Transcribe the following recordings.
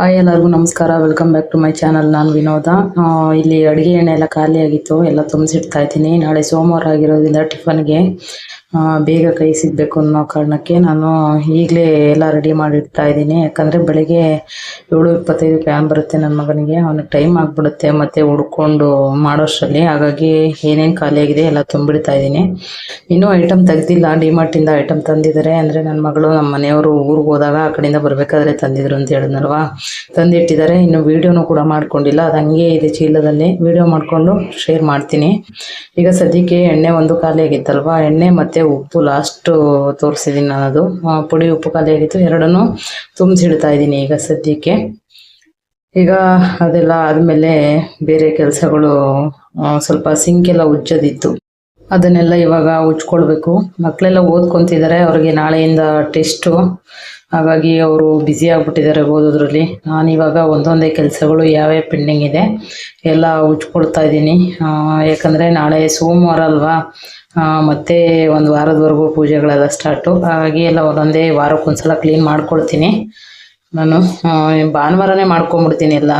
Hi ಎಲ್ಲರಿಗೂ ನಮಸ್ಕಾರ. Welcome back to my channel ನಾನು ವಿನೋದ. ಇಲ್ಲಿ ಅಡುಗೆ ಎಣ್ಣೆ ಎಲ್ಲ ಖಾಲಿ ಆಗಿತ್ತು ಎಲ್ಲ ತುಂಬಿಸಿಡ್ತಾ ಇದ್ದೀನಿ. ನಾಳೆ ಸೋಮವಾರ ಆಗಿರೋದ್ರಿಂದ ಟಿಫನ್ಗೆ ಬೇಗ ಕೈ ಸಿಗಬೇಕು ಅನ್ನೋ ಕಾರಣಕ್ಕೆ ನಾನು ಈಗಲೇ ಎಲ್ಲ ರೆಡಿ ಮಾಡಿಡ್ತಾ ಇದ್ದೀನಿ. ಯಾಕಂದರೆ ಬೆಳಗ್ಗೆ ಏಳು ಇಪ್ಪತ್ತೈದು ಪ್ಯಾನ್ ಬರುತ್ತೆ ನನ್ನ ಮಗನಿಗೆ. ಅವನಿಗೆ ಟೈಮ್ ಆಗಿಬಿಡುತ್ತೆ ಮತ್ತು ಹುಡ್ಕೊಂಡು ಮಾಡೋಷ್ಟರಲ್ಲಿ. ಹಾಗಾಗಿ ಏನೇನು ಖಾಲಿ ಆಗಿದೆ ಎಲ್ಲ ತುಂಬಿಡ್ತಾ ಇದ್ದೀನಿ. ಇನ್ನೂ ಐಟಮ್ ತೆಗ್ದಿಲ್ಲ. ಡಿಮಾರ್ಟಿಂದ ಐಟಮ್ ತಂದಿದ್ದಾರೆ. ಅಂದರೆ ನನ್ನ ಮಗಳು ನಮ್ಮ ಮನೆಯವರು ಊರಿಗೆ ಹೋದಾಗ ಆ ಕಡೆಯಿಂದ ಬರಬೇಕಾದ್ರೆ ತಂದಿದ್ರು ಅಂತ ಹೇಳಿದ್ನಲ್ವಾ? ತಂದಿಟ್ಟಿದ್ದಾರೆ. ಇನ್ನು ವೀಡಿಯೋನು ಕೂಡ ಮಾಡ್ಕೊಂಡಿಲ್ಲ. ಅದು ಹಂಗೆ ಇದೆ ಚೀಲದಲ್ಲಿ. ವಿಡಿಯೋ ಮಾಡಿಕೊಂಡು ಶೇರ್ ಮಾಡ್ತೀನಿ. ಈಗ ಸದ್ಯಕ್ಕೆ ಎಣ್ಣೆ ಒಂದು ಖಾಲಿ ಆಗಿತ್ತಲ್ವಾ? ಎಣ್ಣೆ ಮತ್ತು ಉಪ್ಪು ಲಾಸ್ಟು ತೋರಿಸಿದ್ದೀನಿ ನಾನು ಅದು ಪುಡಿ ಉಪ್ಪು ಖಾಲಿ ಆಗಿತ್ತು. ಎರಡನ್ನೂ ತುಂಬಿಸಿಡ್ತಾ ಇದ್ದೀನಿ ಈಗ ಸದ್ಯಕ್ಕೆ. ಈಗ ಅದೆಲ್ಲ ಆದಮೇಲೆ ಬೇರೆ ಕೆಲಸಗಳು ಸ್ವಲ್ಪ ಸಿಂಕ್ ಎಲ್ಲ ಉಜ್ಜೋದಿತ್ತು. ಅದನ್ನೆಲ್ಲ ಇವಾಗ ಉಜ್ಕೊಳ್ಬೇಕು. ಮಕ್ಕಳೆಲ್ಲ ಓದ್ಕೊಂತಿದ್ದಾರೆ. ಅವ್ರಿಗೆ ನಾಳೆಯಿಂದ ಟೆಸ್ಟು ಹಾಗಾಗಿ ಅವರು ಬ್ಯುಸಿ ಆಗ್ಬಿಟ್ಟಿದ್ದಾರೆ ಓದೋದ್ರಲ್ಲಿ. ನಾನು ಇವಾಗ ಒಂದೊಂದೇ ಕೆಲಸಗಳು ಯಾವ್ಯಾವ ಪೆಂಡಿಂಗ್ ಇದೆ, ಎಲ್ಲ ಉಜ್ಕೊಳ್ತಾ ಇದ್ದೀನಿ. ಯಾಕಂದರೆ ನಾಳೆ ಸೋಮವಾರ ಅಲ್ವಾ? ಮತ್ತೆ ಒಂದು ವಾರದವರೆಗೂ ಪೂಜೆಗಳೆಲ್ಲ ಸ್ಟಾರ್ಟು ಹಾಗಾಗಿ ಎಲ್ಲ ಒಂದೊಂದೇ ವಾರಕ್ಕೊಂದ್ಸಲ ಕ್ಲೀನ್ ಮಾಡ್ಕೊಳ್ತೀನಿ. ನಾನು ಭಾನುವಾರನೇ ಮಾಡ್ಕೊಂಬಿಡ್ತೀನಿ ಎಲ್ಲ.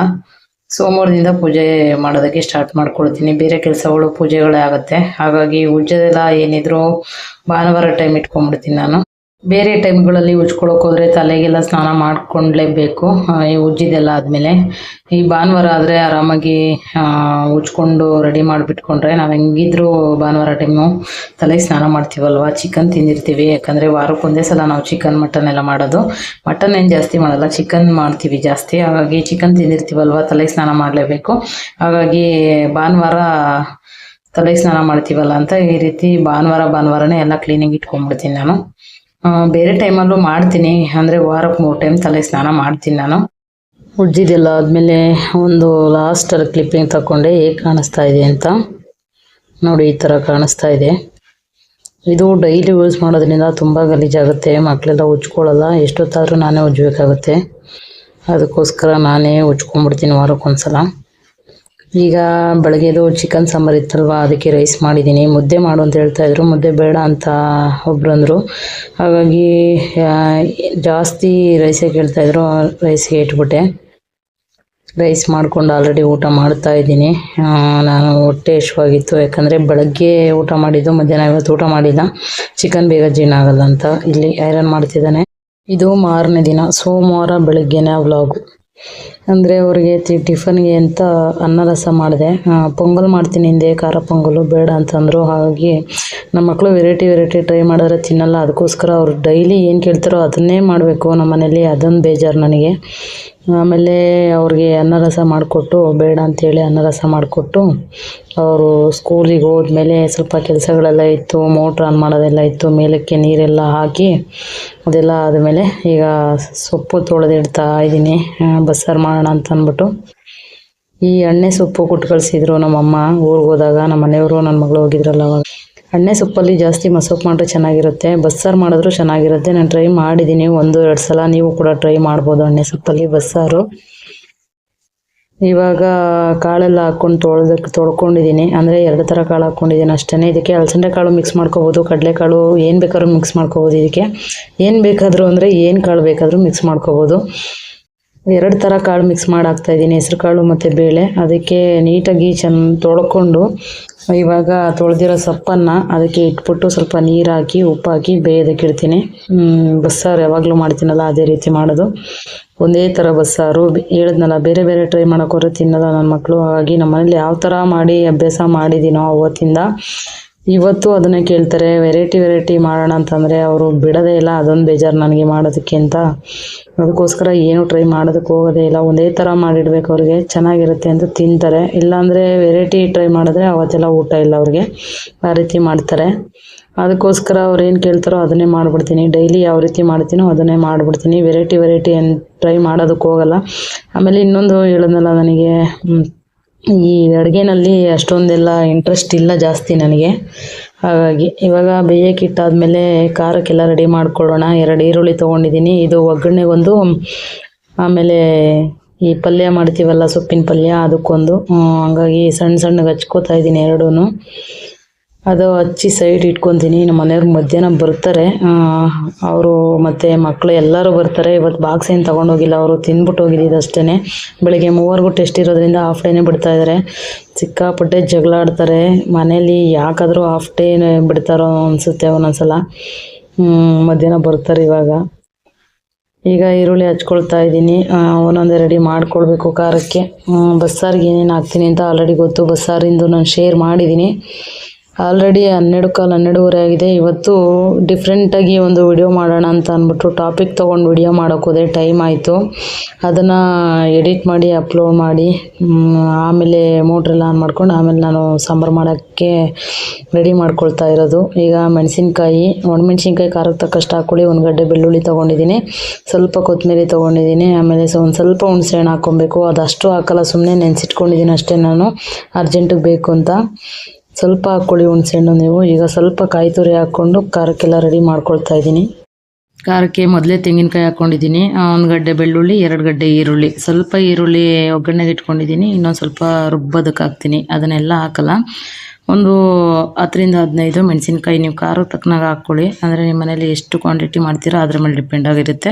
ಸೋಮವಾರದಿಂದ ಪೂಜೆ ಮಾಡೋದಕ್ಕೆ ಸ್ಟಾರ್ಟ್ ಮಾಡ್ಕೊಳ್ತೀನಿ. ಬೇರೆ ಕೆಲಸಗಳು ಪೂಜೆಗಳೇ ಆಗುತ್ತೆ. ಹಾಗಾಗಿ ಉಜ್ಜದೆಲ್ಲ ಏನಿದ್ರು ಭಾನುವಾರ ಟೈಮ್ ಇಟ್ಕೊಂಡ್ಬಿಡ್ತೀನಿ ನಾನು. ಬೇರೆ ಟೈಮ್ಗಳಲ್ಲಿ ಉಜ್ಕೊಳ್ಳೋಕೆ ಹೋದ್ರೆ ತಲೆಗೆಲ್ಲ ಸ್ನಾನ ಮಾಡ್ಕೊಂಡ್ಲೇಬೇಕು. ಉಜ್ಜಿದೆಲ್ಲ ಆದಮೇಲೆ. ಈ ಭಾನುವಾರ ಆದರೆ ಆರಾಮಾಗಿ ಉಜ್ಕೊಂಡು ರೆಡಿ ಮಾಡಿಬಿಟ್ಕೊಂಡ್ರೆ ನಾವು ಹೆಂಗಿದ್ರು ಭಾನುವಾರ ಟೈಮು ತಲೆಗೆ ಸ್ನಾನ ಮಾಡ್ತೀವಲ್ವ? ಚಿಕನ್ ತಿಂದಿರ್ತೀವಿ. ಯಾಕಂದರೆ ವಾರಕ್ಕೊಂದೇ ಸಲ ನಾವು ಚಿಕನ್, ಮಟನ್ ಎಲ್ಲ ಮಾಡೋದು. ಮಟನ್ ಏನು ಜಾಸ್ತಿ ಮಾಡಲ್ಲ, ಚಿಕನ್ ಮಾಡ್ತೀವಿ ಜಾಸ್ತಿ. ಹಾಗಾಗಿ ಚಿಕನ್ ತಿಂದಿರ್ತೀವಲ್ವ? ತಲೆಗೆ ಸ್ನಾನ ಮಾಡಲೇಬೇಕು. ಹಾಗಾಗಿ ಭಾನುವಾರ ತಲೆಗೆ ಸ್ನಾನ ಮಾಡ್ತೀವಲ್ಲ ಅಂತ ಈ ರೀತಿ ಭಾನುವಾರ, ಭಾನುವಾರನೇ ಎಲ್ಲ ಕ್ಲೀನಿಂಗ್ ಇಟ್ಕೊಂಡ್ಬಿಡ್ತೀನಿ ನಾನು. ಬೇರೆ ಟೈಮಲ್ಲೂ ಮಾಡ್ತೀನಿ. ಅಂದರೆ ವಾರಕ್ಕೆ ಮೂರು ಟೈಮ್ ತಲೆ ಸ್ನಾನ ಮಾಡ್ತೀನಿ ನಾನು. ಉಜ್ಜಿದೆಲ್ಲ ಆದಮೇಲೆ ಒಂದು ಲಾಸ್ಟಲ್ಲಿ ಕ್ಲಿಪ್ಪಿಂಗ್ ತಗೊಂಡೆ ಹೇಗೆ ಕಾಣಿಸ್ತಾ ಇದೆ ಅಂತ. ನೋಡಿ, ಈ ಥರ ಕಾಣಿಸ್ತಾ ಇದೆ. ಇದು ಡೈಲಿ ಯೂಸ್ ಮಾಡೋದ್ರಿಂದ ತುಂಬ ಗಲೀಜಾಗುತ್ತೆ. ಮಕ್ಕಳೆಲ್ಲ ಉಜ್ಕೊಳ್ಳಲ್ಲ ಎಷ್ಟೊತ್ತಾದರೂ ನಾನೇ ಉಜ್ಜಬೇಕಾಗುತ್ತೆ ಅದಕ್ಕೋಸ್ಕರ ನಾನೇ ಉಜ್ಕೊಂಡ್ಬಿಡ್ತೀನಿ ವಾರಕ್ಕೊಂದ್ಸಲ. ಈಗ ಬೆಳಗ್ಗೆದು ಚಿಕನ್ ಸಾಂಬಾರು ಇತ್ತಲ್ವ? ಅದಕ್ಕೆ ರೈಸ್ ಮಾಡಿದ್ದೀನಿ ಮುದ್ದೆ ಮಾಡು ಅಂತ ಹೇಳ್ತಾ ಇದ್ರು. ಮುದ್ದೆ ಬೇಡ ಅಂತ ಒಬ್ರು ಅಂದರು ಹಾಗಾಗಿ ಜಾಸ್ತಿ ರೈಸೇ ಕೇಳ್ತಾ ಇದ್ರು. ರೈಸ್ಗೆ ಇಟ್ಬಿಟ್ಟೆ. ರೈಸ್ ಮಾಡಿಕೊಂಡು ಆಲ್ರೆಡಿ ಊಟ ಮಾಡ್ತಾ ಇದ್ದೀನಿ. ನಾನು ಹೊಟ್ಟೆ ಇಷ್ಟವಾಗಿತ್ತು ಯಾಕಂದರೆ ಬೆಳಗ್ಗೆ ಊಟ ಮಾಡಿದ್ದು, ಮಧ್ಯಾಹ್ನ ಇವತ್ತು ಊಟ ಮಾಡಿಲ್ಲ. ಚಿಕನ್ ಬೇಗ ಜೀರ್ಣ ಆಗಲ್ಲ ಅಂತ ಇಲ್ಲಿ ಐರನ್ ಮಾಡ್ತಿದ್ದಾನೆ. ಇದು ಮಾರನೇ ದಿನ. ಸೋಮವಾರ ಬೆಳಗ್ಗೆನೇ ವ್ಲಾಗು ಅಂದರೆ ಅವ್ರಿಗೆ ಟಿಫನ್ಗೆ ಅಂತ ಅನ್ನ ರಸ ಮಾಡಿದೆ. ಪೊಂಗಲ್ ಮಾಡ್ತೀನಿ ಹಿಂದೆ, ಖಾರ ಪೊಂಗಲು, ಬೇಡ ಅಂತಂದರು. ಹಾಗಾಗಿ ನಮ್ಮ ಮಕ್ಕಳು ವೆರೈಟಿ ವೆರೈಟಿ ಟ್ರೈ ಮಾಡಿದ್ರೆ ತಿನ್ನಲ್ಲ. ಅದಕ್ಕೋಸ್ಕರ ಅವ್ರು ಡೈಲಿ ಏನು ಕೇಳ್ತಾರೋ ಅದನ್ನೇ ಮಾಡಬೇಕು ನಮ್ಮ ಮನೇಲಿ. ಅದೊಂದು ಬೇಜಾರು ನನಗೆ. ಆಮೇಲೆ ಅವ್ರಿಗೆ ಅನ್ನ ರಸ ಮಾಡಿಕೊಟ್ಟು, ಬೇಡ ಅಂಥೇಳಿ ಅನ್ನ ರಸ ಮಾಡಿಕೊಟ್ಟು, ಅವರು ಸ್ಕೂಲಿಗೆ ಹೋದ್ಮೇಲೆ ಸ್ವಲ್ಪ ಕೆಲಸಗಳೆಲ್ಲ ಇತ್ತು ಮೋಟ್ರ್ ಆನ್ ಮಾಡೋದೆಲ್ಲ ಇತ್ತು, ಮೇಲಕ್ಕೆ ನೀರೆಲ್ಲ ಹಾಕಿ ಅದೆಲ್ಲ ಆದಮೇಲೆ ಈಗ ಸೊಪ್ಪು ತೊಳೆದಿಡ್ತಾ ಇದ್ದೀನಿ ಬಸ್ಸಾರು ಮಾಡೋಣ ಅಂತ ಅಂದ್ಬಿಟ್ಟು ಈ ಎಣ್ಣೆ ಸೊಪ್ಪು ಕೊಟ್ಟು ಕಳಿಸಿದ್ರು ನಮ್ಮಮ್ಮ ಊರಿಗೆ ಹೋದಾಗ ನಮ್ಮ ಮನೆಯವರು ನನ್ನ ಮಗಳು ಹೋಗಿದ್ರಲ್ಲ ಅವಾಗ. ಎಣ್ಣೆ ಸೊಪ್ಪಲ್ಲಿ ಜಾಸ್ತಿ ಮಸೊಪ್ಪು ಮಾಡಿದ್ರೆ ಚೆನ್ನಾಗಿರುತ್ತೆ, ಬಸ್ಸಾರು ಮಾಡಿದ್ರು ಚೆನ್ನಾಗಿರುತ್ತೆ. ನಾನು ಟ್ರೈ ಮಾಡಿದ್ದೀನಿ ಒಂದು, ಎರಡು ಸಲ ನೀವು ಕೂಡ ಟ್ರೈ ಮಾಡ್ಬೋದು ಎಣ್ಣೆ ಸೊಪ್ಪಲ್ಲಿ, ಬಸ್ಸಾರು. ಇವಾಗ ಕಾಳೆಲ್ಲ ಹಾಕ್ಕೊಂಡು ತೊಳೆದಕ್ಕೆ ತೊಳ್ಕೊಂಡಿದ್ದೀನಿ ಅಂದರೆ ಎರಡು ಥರ ಕಾಳು ಹಾಕ್ಕೊಂಡಿದ್ದೀನಿ ಅಷ್ಟೇ ಇದಕ್ಕೆ ಅಲಸಂದೆ ಕಾಳು ಮಿಕ್ಸ್ ಮಾಡ್ಕೋಬೋದು ಕಡಲೆಕಾಳು ಏನು ಬೇಕಾದ್ರೂ ಮಿಕ್ಸ್ ಮಾಡ್ಕೋಬೋದು ಇದಕ್ಕೆ. ಏನು ಬೇಕಾದರೂ ಅಂದರೆ ಏನು ಕಾಳು ಬೇಕಾದರೂ ಮಿಕ್ಸ್ ಮಾಡ್ಕೋಬೋದು. ಎರಡು ಥರ ಕಾಳು ಮಿಕ್ಸ್ ಮಾಡಿ ಇದ್ದೀನಿ. ಹೆಸ್ರು ಕಾಳು ಮತ್ತು ಬೇಳೆ. ಅದಕ್ಕೆ ನೀಟಾಗಿ ಚೆನ್ನ ತೊಳ್ಕೊಂಡು, ಇವಾಗ ತೊಳೆದಿರೋ ಸೊಪ್ಪನ್ನು ಅದಕ್ಕೆ ಇಟ್ಬಿಟ್ಟು ಸ್ವಲ್ಪ ನೀರು ಹಾಕಿ, ಉಪ್ಪು ಹಾಕಿ ಬೇಯೋದಕ್ಕೆ ಇಡ್ತೀನಿ. ಬಸ್ಸಾರು ಯಾವಾಗಲೂ ಮಾಡ್ತೀನಲ್ಲ ಅದೇ ರೀತಿ ಮಾಡೋದು. ಒಂದೇ ಥರ ಬಸ್ಸಾರು. ಹೇಳಿದ್ನಲ್ಲ, ಬೇರೆ ಬೇರೆ ಟ್ರೈ ಮಾಡೋಕ್ಕೋರೆ ತಿನ್ನೋಲ್ಲ ನನ್ನ ಮಕ್ಕಳು ಹಾಗಾಗಿ ನಮ್ಮ ಮನೇಲಿ ಯಾವ ಥರ ಮಾಡಿ ಅಭ್ಯಾಸ ಮಾಡಿದ್ದೀನೋ ಅವತ್ತಿಂದ ಇವತ್ತು ಅದನ್ನೇ ಕೇಳ್ತಾರೆ ವೆರೈಟಿ ವೆರೈಟಿ ಮಾಡೋಣ ಅಂತಂದರೆ ಅವರು ಬಿಡೋದೇ ಇಲ್ಲ, ಅದೊಂದು ಬೇಜಾರು ನನಗೆ ಮಾಡೋದಕ್ಕೆ ಅಂತ. ಅದಕ್ಕೋಸ್ಕರ ಏನು ಟ್ರೈ ಮಾಡೋದಕ್ಕೆ ಹೋಗೋದೇ ಇಲ್ಲ. ಒಂದೇ ಥರ ಮಾಡಿಡ್ಬೇಕು ಅವ್ರಿಗೆ, ಚೆನ್ನಾಗಿರುತ್ತೆ ಅಂತ ತಿಂತಾರೆ. ಇಲ್ಲಾಂದರೆ ವೆರೈಟಿ ಟ್ರೈ ಮಾಡಿದ್ರೆ ಅವತ್ತೆಲ್ಲ ಊಟ ಇಲ್ಲ ಅವ್ರಿಗೆ. ಆ ರೀತಿ ಮಾಡ್ತಾರೆ. ಅದಕ್ಕೋಸ್ಕರ ಅವ್ರು ಏನು ಕೇಳ್ತಾರೋ ಅದನ್ನೇ ಮಾಡಿಬಿಡ್ತೀನಿ. ಡೈಲಿ ಯಾವ ರೀತಿ ಮಾಡ್ತೀನೋ ಅದನ್ನೇ ಮಾಡಿಬಿಡ್ತೀನಿ. ವೆರೈಟಿ ವೆರೈಟಿ ಏನು ಟ್ರೈ ಮಾಡೋದಕ್ಕೆ ಹೋಗಲ್ಲ. ಆಮೇಲೆ ಇನ್ನೊಂದು ಹೇಳಿದ್ನಲ್ಲ ನನಗೆ ಈ ಅಡುಗೆನಲ್ಲಿ ಅಷ್ಟೊಂದೆಲ್ಲ ಇಂಟ್ರೆಸ್ಟ್ ಇಲ್ಲ ಜಾಸ್ತಿ ನನಗೆ. ಹಾಗಾಗಿ ಇವಾಗ ಬೇಯಕ್ಕೆ ಇಟ್ಟಾದಮೇಲೆ ಖಾರಕ್ಕೆಲ್ಲ ರೆಡಿ ಮಾಡ್ಕೊಳ್ಳೋಣ. ಎರಡು ಈರುಳ್ಳಿ ತೊಗೊಂಡಿದ್ದೀನಿ. ಇದು ಒಗ್ಗರಣೆಗೊಂದು, ಆಮೇಲೆ ಈ ಪಲ್ಯ ಮಾಡ್ತೀವಲ್ಲ ಸೊಪ್ಪಿನ ಪಲ್ಯ ಅದಕ್ಕೊಂದು. ಹಂಗಾಗಿ ಸಣ್ಣ ಸಣ್ಣಗೆ ಹಚ್ಕೋತಾ ಇದ್ದೀನಿ ಎರಡೂ ಅದು ಹಚ್ಚಿ ಸೈಡ್ ಇಟ್ಕೊತೀನಿ. ನಮ್ಮ ಮನೆಯವ್ರು ಮಧ್ಯಾಹ್ನ ಬರ್ತಾರೆ. ಅವರು ಮತ್ತು ಮಕ್ಕಳು ಎಲ್ಲರೂ ಬರ್ತಾರೆ. ಇವತ್ತು ಬಾಕ್ಸ್ ಏನು ತೊಗೊಂಡೋಗಿಲ್ಲ. ಅವರು ತಿಂದ್ಬಿಟ್ಟು ಹೋಗಿದ್ದು ಅಷ್ಟೇ ಬೆಳಗ್ಗೆ ಮೂವರೆಗೂ ಟೆಸ್ಟ್ ಇರೋದ್ರಿಂದ ಹಾಫ್ ಡೇನೇ ಬಿಡ್ತಾ ಇದ್ದಾರೆ ಸಿಕ್ಕಾಪಟ್ಟೆ ಜಗಳ ಆಡ್ತಾರೆ. ಮನೇಲಿ ಯಾಕಾದರೂ ಹಾಫ್ ಡೇ ಬಿಡ್ತಾರೋ ಅನಿಸುತ್ತೆ ಒಂದೊಂದ್ಸಲ ಮಧ್ಯಾಹ್ನ ಬರ್ತಾರೆ ಇವಾಗ. ಈಗ ಈರುಳ್ಳಿ ಹಚ್ಕೊಳ್ತಾ ಇದ್ದೀನಿ. ಒಂದೊಂದೇ ರೆಡಿ ಮಾಡ್ಕೊಳ್ಬೇಕು ಖಾರಕ್ಕೆ. ಬಸ್ಸಾರಿಗೆ ಏನೇನು ಹಾಕ್ತೀನಿ ಅಂತ ಆಲ್ರೆಡಿ ಗೊತ್ತು. ಬಸ್ಸಾರಿಂದು ನಾನು ಶೇರ್ ಮಾಡಿದ್ದೀನಿ. ಆಲ್ರೆಡಿ ಹನ್ನೆರಡು ಕಾಲು ಹನ್ನೆರಡುವರೆ ಆಗಿದೆ. ಇವತ್ತು ಡಿಫ್ರೆಂಟಾಗಿ ಒಂದು ವಿಡಿಯೋ ಮಾಡೋಣ ಅಂತ ಅಂದ್ಬಿಟ್ಟು ಟಾಪಿಕ್ ತೊಗೊಂಡು ವಿಡಿಯೋ ಮಾಡೋಕ್ಕೋದೆ ಟೈಮ್ ಆಯಿತು. ಅದನ್ನು ಎಡಿಟ್ ಮಾಡಿ ಅಪ್ಲೋಡ್ ಮಾಡಿ ಆಮೇಲೆ ಮೋಟ್ರೆಲ್ಲ ಆನ್ ಮಾಡ್ಕೊಂಡು ಆಮೇಲೆ ನಾನು ಸಾಂಬಾರು ಮಾಡೋಕ್ಕೆ ರೆಡಿ ಮಾಡ್ಕೊಳ್ತಾ ಇರೋದು. ಈಗ ಮೆಣಸಿನ್ಕಾಯಿ ಒಣಮೆಣ್ಸಿನ್ಕಾಯಿ ಖಾರಕ್ಕೆ ತಕ್ಕಷ್ಟು ಹಾಕ್ಕೊಳ್ಳಿ ಒಂದು ಗಡ್ಡೆ ಬೆಳ್ಳುಳ್ಳಿ ತೊಗೊಂಡಿದ್ದೀನಿ. ಸ್ವಲ್ಪ ಕೊತ್ತಂಬರಿ ತೊಗೊಂಡಿದ್ದೀನಿ. ಆಮೇಲೆ ಸೊ, ಒಂದು ಸ್ವಲ್ಪ ಹುಣಸೆ ಹಣ್ಣು ಹಾಕ್ಕೊಬೇಕು. ಅದಷ್ಟು ಹಾಕಲ್ಲ ಸುಮ್ಮನೆ ನೆನೆಸಿಟ್ಕೊಂಡಿದ್ದೀನಿ ಅಷ್ಟೇ ನಾನು. ಅರ್ಜೆಂಟಿಗೆ ಬೇಕು ಅಂತ. ಸ್ವಲ್ಪ ಹಾಕ್ಕೊಳ್ಳಿ ಹುಣಸೆಹಣ್ಣು ನೀವು ಈಗ ಸ್ವಲ್ಪ ಕಾಯಿ ತುರಿ ಹಾಕ್ಕೊಂಡು ಖಾರಕ್ಕೆಲ್ಲ ರೆಡಿ ಮಾಡ್ಕೊಳ್ತಾ ಇದ್ದೀನಿ. ಖಾರಕ್ಕೆ ಮೊದಲೇ ತೆಂಗಿನಕಾಯಿ ಹಾಕ್ಕೊಂಡಿದ್ದೀನಿ. ಒಂದು ಗಡ್ಡೆ ಬೆಳ್ಳುಳ್ಳಿ, ಎರಡು ಗಡ್ಡೆ ಈರುಳ್ಳಿ. ಸ್ವಲ್ಪ ಈರುಳ್ಳಿ ಒಗ್ಗರಣೆಗೆ ಇಟ್ಕೊಂಡಿದ್ದೀನಿ. ಇನ್ನೊಂದು ಸ್ವಲ್ಪ ರುಬ್ಬೋದಕ್ಕೆ ಹಾಕ್ತೀನಿ ಅದನ್ನೆಲ್ಲ ಹಾಕಲ್ಲ. ಒಂದು ಹತ್ತರಿಂದ ಹದಿನೈದು ಮೆಣಸಿನ್ಕಾಯಿ ನೀವು ಖಾರ ತಕ್ಕನಾಗ ಹಾಕ್ಕೊಳ್ಳಿ. ಅಂದರೆ ನಿಮ್ಮ ಮನೇಲಿ ಎಷ್ಟು ಕ್ವಾಂಟಿಟಿ ಮಾಡ್ತೀರೋ ಅದ್ರ ಮೇಲೆ ಡಿಪೆಂಡ್ ಆಗಿರುತ್ತೆ.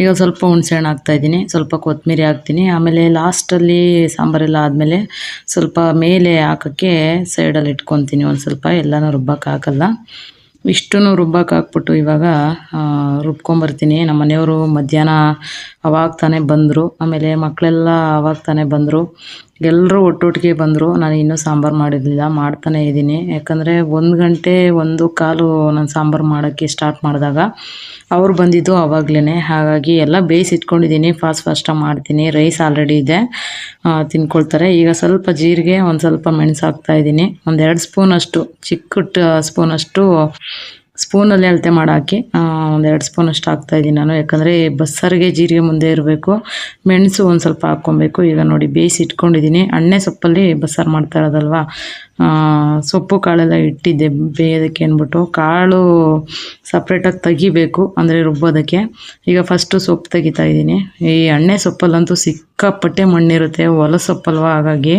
ಈಗ ಸ್ವಲ್ಪ ಹುಣಸೆ ಹಣ್ಣು ಹಾಕ್ತಾಯಿದ್ದೀನಿ ಸ್ವಲ್ಪ ಕೊತ್ತಂಬರಿ ಹಾಕ್ತೀನಿ. ಆಮೇಲೆ ಲಾಸ್ಟಲ್ಲಿ ಸಾಂಬಾರೆಲ್ಲ ಆದಮೇಲೆ ಸ್ವಲ್ಪ ಮೇಲೆ ಹಾಕೋಕ್ಕೆ ಸೈಡಲ್ಲಿ ಇಟ್ಕೊತೀನಿ ಒಂದು ಸ್ವಲ್ಪ, ಎಲ್ಲನೂ ರುಬ್ಬಕ್ಕೆ ಹಾಕಲ್ಲ ಇಷ್ಟನ್ನು ರುಬ್ಬಕ್ಕೆ ಹಾಕ್ಬಿಟ್ಟು ಇವಾಗ ರುಬ್ಕೊಂಬರ್ತೀನಿ. ನಮ್ಮ ಮನೆಯವರು ಮಧ್ಯಾಹ್ನ ಅವಾಗ ತಾನೇ ಬಂದರು. ಆಮೇಲೆ ಮಕ್ಕಳೆಲ್ಲ ಅವಾಗ ತಾನೇ ಬಂದರು. ಎಲ್ಲರೂ ಒಟ್ಟೊಟ್ಟಿಗೆ ಬಂದರು. ನಾನು ಇನ್ನೂ ಸಾಂಬಾರು ಮಾಡಿರಲಿಲ್ಲ, ಮಾಡ್ತಾನೆ ಇದ್ದೀನಿ. ಯಾಕಂದರೆ ಒಂದು ಗಂಟೆ, ಒಂದು ಕಾಲು ನಾನು ಸಾಂಬಾರು ಮಾಡೋಕ್ಕೆ ಸ್ಟಾರ್ಟ್ ಮಾಡಿದಾಗ ಅವ್ರು ಬಂದಿದ್ದು ಆವಾಗಲೇ ಹಾಗಾಗಿ ಎಲ್ಲ ಬೇಯಿಸಿ ಇಟ್ಕೊಂಡಿದ್ದೀನಿ ಫಾಸ್ಟ್ ಫಾಸ್ಟಾಗಿ ಮಾಡ್ತೀನಿ. ರೈಸ್ ಆಲ್ರೆಡಿ ಇದೆ. ತಿನ್ಕೊಳ್ತಾರೆ. ಈಗ ಸ್ವಲ್ಪ ಜೀರಿಗೆ, ಒಂದು ಸ್ವಲ್ಪ ಮೆಣಸು ಹಾಕ್ತಾ ಇದ್ದೀನಿ. ಒಂದು ಎರಡು ಸ್ಪೂನಷ್ಟು ಚಿಕ್ಕ ಸ್ಪೂನಷ್ಟು ಸ್ಪೂನಲ್ಲಿ ಅಳತೆ ಮಾಡಾಕಿ ಒಂದೆರಡು ಸ್ಪೂನ್ ಅಷ್ಟು ಹಾಕ್ತಾ ಇದ್ದೀನಿ ನಾನು. ಯಾಕಂದರೆ ಬಸ್ಸಾರಿಗೆ ಜೀರಿಗೆ ಮುಂದೆ ಇರಬೇಕು, ಮೆಣಸು ಒಂದು ಸ್ವಲ್ಪ ಹಾಕ್ಕೊಬೇಕು. ಈಗ ನೋಡಿ ಬೇಯಿಸಿ ಇಟ್ಕೊಂಡಿದ್ದೀನಿ ಅಣ್ಣೆ ಸೊಪ್ಪಲ್ಲಿ ಬಸ್ಸಾರು ಮಾಡ್ತಾ ಇರೋದಲ್ವಾ? ಸೊಪ್ಪು ಕಾಳೆಲ್ಲ ಇಟ್ಟಿದ್ದೆ ಬೇಯೋದಕ್ಕೆ ಅಂದ್ಬಿಟ್ಟು. ಕಾಳು ಸಪ್ರೇಟಾಗಿ ತೆಗಿಬೇಕು ಅಂದರೆ ರುಬ್ಬೋದಕ್ಕೆ. ಈಗ ಫಸ್ಟು ಸೊಪ್ಪು ತೆಗಿತಾ ಇದ್ದೀನಿ ಈ ಎಣ್ಣೆ ಸೊಪ್ಪಲ್ಲಂತೂ ಸಿಕ್ಕಾಪಟ್ಟೆ ಮಣ್ಣಿರುತ್ತೆ ಹೊಲ ಸೊಪ್ಪಲ್ವ? ಹಾಗಾಗಿ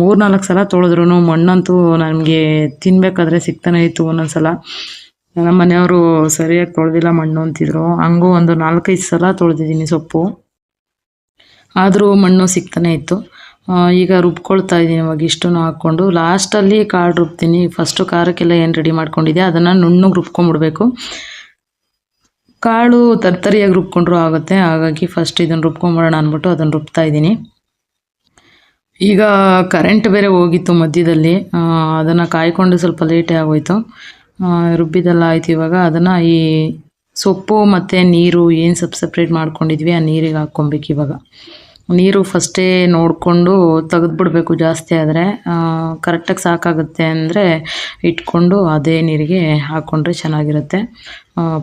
ಮೂರು ನಾಲ್ಕು ಸಲ ತೊಳೆದ್ರು ಮಣ್ಣಂತೂ ನನಗೆ ತಿನ್ಬೇಕಾದ್ರೆ ಸಿಗ್ತಾನೆ ಇತ್ತು ಒಂದೊಂದು ಸಲ ನಮ್ಮ ಮನೆಯವರು ಸರಿಯಾಗಿ ತೊಳೆದಿಲ್ಲ ಮಣ್ಣು ಅಂತಿದ್ರು. ಹಂಗೂ ಒಂದು ನಾಲ್ಕೈದು ಸಲ ತೊಳೆದಿದ್ದೀನಿ ಸೊಪ್ಪು. ಆದರೂ ಮಣ್ಣು ಸಿಗ್ತಾನೆ ಇತ್ತು. ಈಗ ರುಬ್ಕೊಳ್ತಾ ಇದ್ದೀನಿ ಇವಾಗ ಇಷ್ಟನ್ನು ಹಾಕ್ಕೊಂಡು. ಲಾಸ್ಟಲ್ಲಿ ಕಾಳು ರುಬ್ತೀನಿ. ಫಸ್ಟು ಖಾರಕ್ಕೆಲ್ಲ ಏನು ರೆಡಿ ಮಾಡ್ಕೊಂಡಿದ್ದೆ ಅದನ್ನು ನುಣ್ಣಗೆ ರುಬ್ಕೊಂಡ್ಬಿಡ್ಬೇಕು ಕಾಳು ತರ್ತರಿಯಾಗಿ ರುಬ್ಕೊಂಡ್ರೂ ಆಗುತ್ತೆ. ಹಾಗಾಗಿ ಫಸ್ಟ್ ಇದನ್ನು ರುಬ್ಕೊಂಬಿಡೋಣ ಅಂದ್ಬಿಟ್ಟು ಅದನ್ನು ರುಬ್ತಾ ಇದ್ದೀನಿ. ಈಗ ಕರೆಂಟ್ ಬೇರೆ ಹೋಗಿತ್ತು ಮಧ್ಯದಲ್ಲಿ. ಅದನ್ನು ಕಾಯ್ಕೊಂಡು ಸ್ವಲ್ಪ ಲೇಟೇ ಆಗೋಯ್ತು. ರುಬ್ಬಿದೆಲ್ಲ ಆಯ್ತು ಇವಾಗ. ಅದನ್ನು ಈ ಸೊಪ್ಪು ಮತ್ತು ನೀರು ಏನು ಸಪ್ ಸಪ್ರೇಟ್ ಮಾಡ್ಕೊಂಡಿದ್ವಿ, ಆ ನೀರಿಗೆ ಹಾಕ್ಕೊಬೇಕು ಇವಾಗ. ನೀರು ಫಸ್ಟೇ ನೋಡಿಕೊಂಡು ತೆಗೆದ್ಬಿಡ್ಬೇಕು ಜಾಸ್ತಿ ಆದರೆ. ಕರೆಕ್ಟಾಗಿ ಸಾಕಾಗುತ್ತೆ ಅಂದರೆ ಇಟ್ಕೊಂಡು ಅದೇ ನೀರಿಗೆ ಹಾಕ್ಕೊಂಡ್ರೆ ಚೆನ್ನಾಗಿರುತ್ತೆ.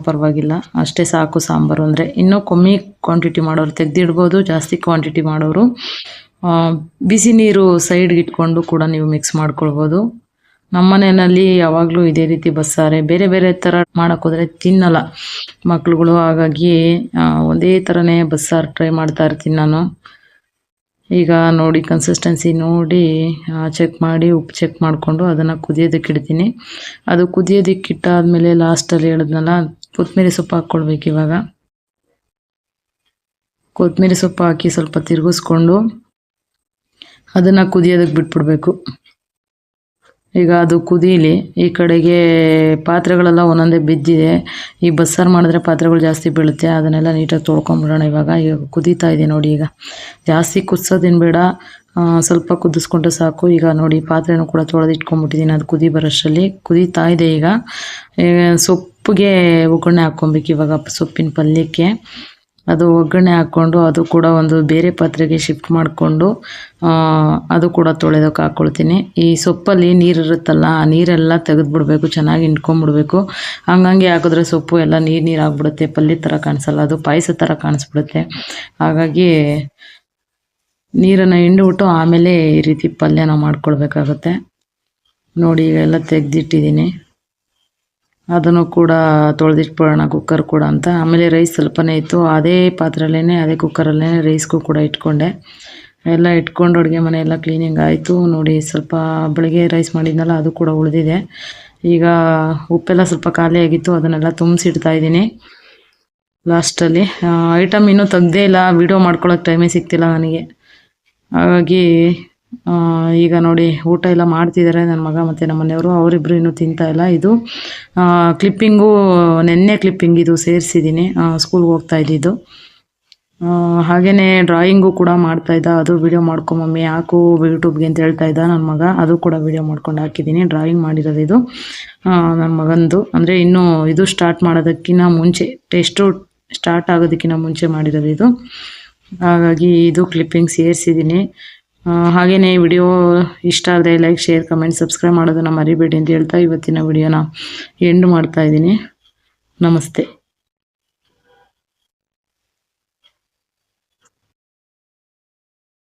ಪರವಾಗಿಲ್ಲ. ಅಷ್ಟೇ ಸಾಕು ಸಾಂಬಾರು ಅಂದರೆ. ಇನ್ನೂ ಕಮ್ಮಿ ಕ್ವಾಂಟಿಟಿ ಮಾಡೋರು ತೆಗೆದಿಡ್ಬೋದು, ಜಾಸ್ತಿ ಕ್ವಾಂಟಿಟಿ ಮಾಡೋರು. ಬಿಸಿ ನೀರು ಸೈಡ್ಗೆ ಇಟ್ಕೊಂಡು ಕೂಡ ನೀವು ಮಿಕ್ಸ್ ಮಾಡ್ಕೊಳ್ಬೋದು. ನಮ್ಮ ಮನೆಯಲ್ಲಿ ಯಾವಾಗಲೂ ಇದೇ ರೀತಿ ಬಸ್ಸಾರೆ. ಬೇರೆ ಬೇರೆ ಥರ ಮಾಡೋಕ್ಕೋದ್ರೆ ತಿನ್ನಲ್ಲ ಮಕ್ಳುಗಳು. ಹಾಗಾಗಿ ಒಂದೇ ಥರನೇ ಬಸ್ಸಾರು ಟ್ರೈ ಮಾಡ್ತಾ ಇರ್ತೀನಿ ನಾನು. ಈಗ ನೋಡಿ ಕನ್ಸಿಸ್ಟೆನ್ಸಿ ನೋಡಿ ಚೆಕ್ ಮಾಡಿ, ಉಪ್ಪು ಚೆಕ್ ಮಾಡಿಕೊಂಡು ಅದನ್ನು ಕುದಿಯೋದಕ್ಕೆ ಇಡ್ತೀನಿ. ಅದು ಕುದಿಯೋದಕ್ಕೆ ಇಟ್ಟಾದಮೇಲೆ ಲಾಸ್ಟಲ್ಲಿ ಹೇಳಿದ್ನಲ್ಲ ಕೊತ್ತಂಬರಿ ಸೊಪ್ಪು ಹಾಕ್ಕೊಳ್ಬೇಕು ಇವಾಗ. ಕೊತ್ತಂಬರಿ ಸೊಪ್ಪು ಹಾಕಿ ಸ್ವಲ್ಪ ತಿರುಗಿಸ್ಕೊಂಡು ಅದನ್ನು ಕುದಿಯೋದಕ್ಕೆ ಬಿಟ್ಬಿಡ್ಬೇಕು. ಈಗ ಅದು ಕುದೀಲಿ, ಈ ಕಡೆಗೆ ಪಾತ್ರೆಗಳೆಲ್ಲ ಒಂದೊಂದೇ ಬಿದ್ದಿದೆ. ಈ ಬಸ್ಸಾರು ಮಾಡಿದ್ರೆ ಪಾತ್ರೆಗಳು ಜಾಸ್ತಿ ಬೀಳುತ್ತೆ, ಅದನ್ನೆಲ್ಲ ನೀಟಾಗಿ ತೊಳ್ಕೊಂಬಿಡೋಣ ಇವಾಗ. ಈಗ ಕುದೀತಾ ಇದೆ ನೋಡಿ ಈಗ. ಜಾಸ್ತಿ ಕುದಿಸೋದೇನು ಬೇಡ ಸ್ವಲ್ಪ ಕುದಿಸ್ಕೊಂಡ್ರೆ ಸಾಕು. ಈಗ ನೋಡಿ, ಪಾತ್ರೆನೂ ಕೂಡ ತೊಳೆದು ಇಟ್ಕೊಂಡ್ಬಿಟ್ಟಿದ್ದೀನಿ ಅದು ಕುದಿ ಬರೋಷ್ಟರಲ್ಲಿ. ಕುದೀತಾ ಇದೆ ಈಗ ಸೊಪ್ಪಿಗೆ ಒಗ್ಗರಣೆ ಹಾಕ್ಕೊಬೇಕು ಇವಾಗ, ಸೊಪ್ಪಿನ ಪಲ್ಯಕ್ಕೆ. ಅದು ಒಗ್ಗರಣೆ ಹಾಕ್ಕೊಂಡು ಅದು ಕೂಡ ಒಂದು ಬೇರೆ ಪಾತ್ರೆಗೆ ಶಿಫ್ಟ್ ಮಾಡಿಕೊಂಡು ಅದು ಕೂಡ ತೊಳೆದಕ್ಕೆ ಹಾಕ್ಕೊಳ್ತೀನಿ ಈ ಸೊಪ್ಪಲ್ಲಿ ನೀರು ಇರುತ್ತಲ್ಲ, ಆ ನೀರೆಲ್ಲ ತೆಗೆದುಬಿಡ್ಬೇಕು, ಚೆನ್ನಾಗಿ ಹಿಂಡ್ಕೊಂಬಿಡ್ಬೇಕು. ಹಂಗಂಗೆ ಹಾಕಿದ್ರೆ ಸೊಪ್ಪು ಎಲ್ಲ ನೀರು ನೀರು ಆಗ್ಬಿಡುತ್ತೆ ಪಲ್ಯ ಥರ ಕಾಣಿಸಲ್ಲ, ಅದು ಪಾಯಸ ಥರ ಕಾಣಿಸ್ಬಿಡುತ್ತೆ. ಹಾಗಾಗಿ ನೀರನ್ನು ಹಿಂಡ್ಬಿಟ್ಟು ಆಮೇಲೆ ಈ ರೀತಿ ಪಲ್ಯನ ಮಾಡ್ಕೊಳ್ಬೇಕಾಗುತ್ತೆ. ನೋಡಿ, ಈಗ ಎಲ್ಲ ತೆಗೆದಿಟ್ಟಿದ್ದೀನಿ. ಅದನ್ನು ಕೂಡ ತೊಳೆದಿಟ್ಬಿಡೋಣ ಕುಕ್ಕರ್ ಕೂಡ ಅಂತ. ಆಮೇಲೆ ರೈಸ್ ಸ್ವಲ್ಪನೇ ಇತ್ತು. ಅದೇ ಪಾತ್ರೆಯಲ್ಲೇ ಅದೇ ಕುಕ್ಕರಲ್ಲೇ ರೈಸ್ಗೂ ಕೂಡ ಇಟ್ಕೊಂಡೆ. ಎಲ್ಲ ಇಟ್ಕೊಂಡು ಅಡುಗೆ ಮನೆ ಎಲ್ಲ ಕ್ಲೀನಿಂಗ್ ಆಯಿತು. ನೋಡಿ, ಸ್ವಲ್ಪ ಬೆಳಗ್ಗೆ ರೈಸ್ ಮಾಡಿದ್ನಲ್ಲ, ಅದು ಕೂಡ ಉಳಿದಿದೆ. ಈಗ ಉಪ್ಪೆಲ್ಲ ಸ್ವಲ್ಪ ಖಾಲಿಯಾಗಿತ್ತು ಅದನ್ನೆಲ್ಲ ತುಂಬಿಸಿಡ್ತಾ ಇದ್ದೀನಿ. ಲಾಸ್ಟಲ್ಲಿ ಐಟಮ್ ಇನ್ನೂ ತೆಗ್ದೇ ಇಲ್ಲ. ವಿಡಿಯೋ ಮಾಡ್ಕೊಳ್ಳೋಕೆ ಟೈಮೇ ಸಿಗ್ತಿಲ್ಲ ನನಗೆ. ಹಾಗಾಗಿ ಈಗ ನೋಡಿ ಊಟ ಎಲ್ಲ ಮಾಡ್ತಿದ್ದಾರೆ ನನ್ನ ಮಗ ಮತ್ತು ನಮ್ಮ ಮನೆಯವರು. ಅವರಿಬ್ಬರು ಇನ್ನೂ ಇಲ್ಲ. ಇದು ಕ್ಲಿಪ್ಪಿಂಗು ನೆನ್ನೆ ಕ್ಲಿಪ್ಪಿಂಗ್ ಇದು ಸೇರಿಸಿದ್ದೀನಿ. ಸ್ಕೂಲ್ಗೆ ಹೋಗ್ತಾ ಇದ್ದಿದ್ದು. ಹಾಗೆಯೇ ಡ್ರಾಯಿಂಗು ಕೂಡ ಮಾಡ್ತಾ ಇದ್ದ. ಅದು ವಿಡಿಯೋ ಮಾಡ್ಕೊ ಮಮ್ಮಿ. ಹಾಕು ಯೂಟ್ಯೂಬ್ಗೆ ಅಂತ ಹೇಳ್ತಾ ಇದ್ದ ನನ್ನ ಮಗ. ಅದು ಕೂಡ ವಿಡಿಯೋ ಮಾಡ್ಕೊಂಡು ಹಾಕಿದ್ದೀನಿ. ಡ್ರಾಯಿಂಗ್ ಮಾಡಿರೋದು ಇದು. ನನ್ನ ಮಗಂದು. ಅಂದರೆ ಇನ್ನೂ ಇದು ಸ್ಟಾರ್ಟ್ ಮಾಡೋದಕ್ಕಿಂತ ಮುಂಚೆ ಟೆಸ್ಟು ಸ್ಟಾರ್ಟ್ ಆಗೋದಕ್ಕಿಂತ ಮುಂಚೆ ಮಾಡಿರೋದು ಇದು. ಹಾಗಾಗಿ ಇದು ಕ್ಲಿಪ್ಪಿಂಗ್ ಸೇರಿಸಿದ್ದೀನಿ. ಹಾಗೆಯೇ ವಿಡಿಯೋ ಇಷ್ಟ ಆದರೆ ಲೈಕ್ ಶೇರ್ ಕಮೆಂಟ್ ಸಬ್ಸ್ಕ್ರೈಬ್ ಮಾಡೋದನ್ನು ಮರಿಬೇಡಿ ಅಂತ ಹೇಳ್ತಾ ಇವತ್ತಿನ ವಿಡಿಯೋನ ಎಂಡ್ ಮಾಡ್ತಾ ಇದ್ದೀನಿ. ನಮಸ್ತೆ.